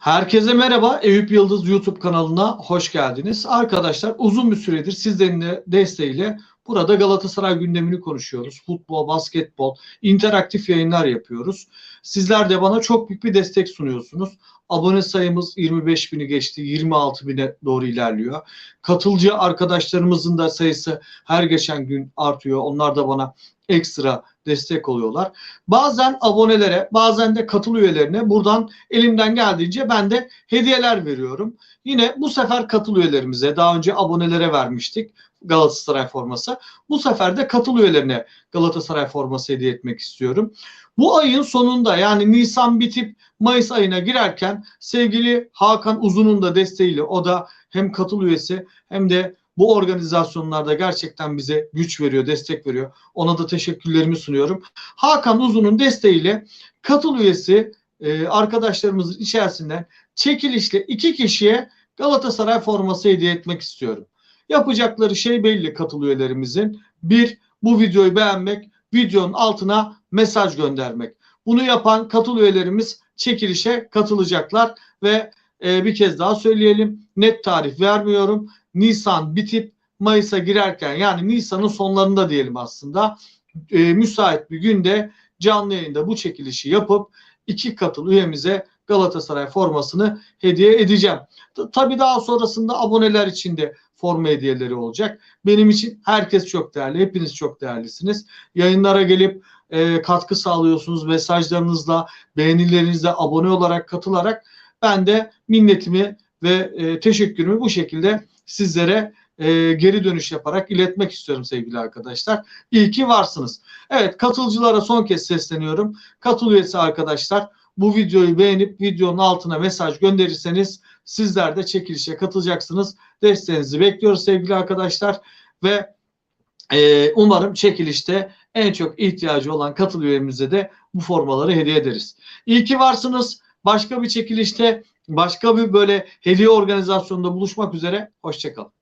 Herkese merhaba. Eyüp Yıldız YouTube kanalına hoş geldiniz. Arkadaşlar uzun bir süredir sizlerin de desteğiyle burada Galatasaray gündemini konuşuyoruz. Futbol, basketbol, interaktif yayınlar yapıyoruz. Sizler de bana çok büyük bir destek sunuyorsunuz. Abone sayımız 25 bini geçti, 26 bine doğru ilerliyor. Katılcı arkadaşlarımızın da sayısı her geçen gün artıyor. Onlar da bana ekstra destek oluyorlar. Bazen abonelere, bazen de katıl üyelerine buradan elimden geldiğince ben de hediyeler veriyorum. Yine bu sefer katıl üyelerimize, daha önce abonelere vermiştik Galatasaray forması. Bu sefer de katıl üyelerine Galatasaray forması hediye etmek istiyorum. Bu ayın sonunda yani Nisan bitip Mayıs ayına girerken sevgili Hakan Uzun'un da desteğiyle o da hem katıl üyesi hem de bu organizasyonlarda gerçekten bize güç veriyor, destek veriyor. Ona da teşekkürlerimi sunuyorum. Hakan Uzun'un desteğiyle katıl üyesi e, arkadaşlarımızın içerisinden çekilişle iki kişiye Galatasaray forması hediye etmek istiyorum. Yapacakları şey belli katıl üyelerimizin. Bir, bu videoyu beğenmek, videonun altına mesaj göndermek. Bunu yapan katıl üyelerimiz çekilişe katılacaklar ve e, bir kez daha söyleyelim. Net tarih vermiyorum. Nisan bitip Mayıs'a girerken yani Nisan'ın sonlarında diyelim aslında e, müsait bir günde canlı yayında bu çekilişi yapıp iki katıl üyemize Galatasaray formasını hediye edeceğim. Tabii daha sonrasında aboneler için de forma hediyeleri olacak. Benim için herkes çok değerli. Hepiniz çok değerlisiniz. Yayınlara gelip e, katkı sağlıyorsunuz. Mesajlarınızla, beğenilerinizle, abone olarak, katılarak ben de minnetimi ve e, teşekkürümü bu şekilde sizlere e, geri dönüş yaparak iletmek istiyorum sevgili arkadaşlar. İyi ki varsınız. Evet katılcılara son kez sesleniyorum. Katıl üyesi arkadaşlar bu videoyu beğenip videonun altına mesaj gönderirseniz sizler de çekilişe katılacaksınız. Desteğinizi bekliyoruz sevgili arkadaşlar ve e, umarım çekilişte en çok ihtiyacı olan katıl üyemize de bu formaları hediye ederiz. İyi ki varsınız. Başka bir çekilişte, başka bir böyle hediye organizasyonunda buluşmak üzere. Hoşçakalın.